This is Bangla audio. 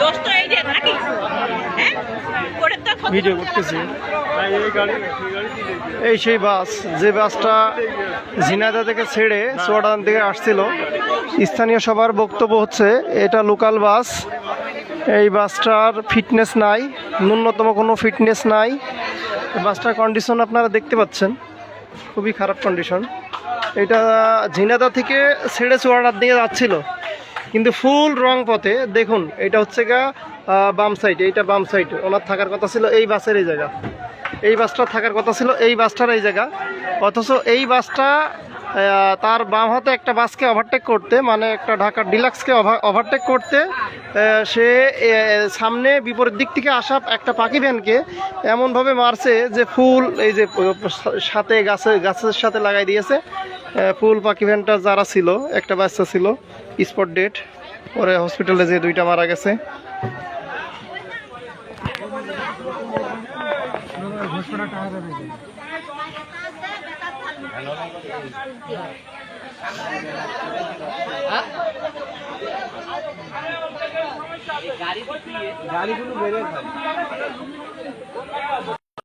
দোষ তো এই যে নাকি? হ্যাঁ? করে তো ভিডিও করতেছি। এই সেই বাস যে বাসটা ঝিনাইদহ থেকে ছেড়ে চুয়াডাঙ্গা থেকে আসছিল। স্থানীয় সবার বক্তব্য হচ্ছে এটা লোকাল বাস। এই বাসটার ফিটনেস নাই ন্যূনতম কোনো ফিটনেস নাই। বাসটার কন্ডিশন আপনারা দেখতে পাচ্ছেন খুবই খারাপ কন্ডিশন এটা ঝিনাইদহ থেকে ছেড়ে চুয়াডার দিকে যাচ্ছিল। কিন্তু ফুল রং পথে, দেখুন, এটা হচ্ছে গা বাম সাইড এইটা বাম সাইড ওনার থাকার কথা ছিল এই বাসের এই জায়গা। এই বাসটা থাকার কথা ছিল এই বাসটার এই জায়গা। অথচ এই বাসটা তার বাম হাতে একটা বাসকে ওভারটেক করতে মানে একটা ঢাকার ডিলাক্সকে ওভারটেক করতে সে সামনে বিপরীত দিক থেকে আসা একটা পাখি ভ্যানকে এমনভাবে মারছে যে ফুল এই যে সাথে গাছে, গাছের সাথে লাগাই দিয়েছে। ফুল পাখি ভ্যানটা যারা ছিল, একটা বাচ্চা ছিল স্পট ডেট পরে হসপিটালে যে দুইটা মারা গেছে।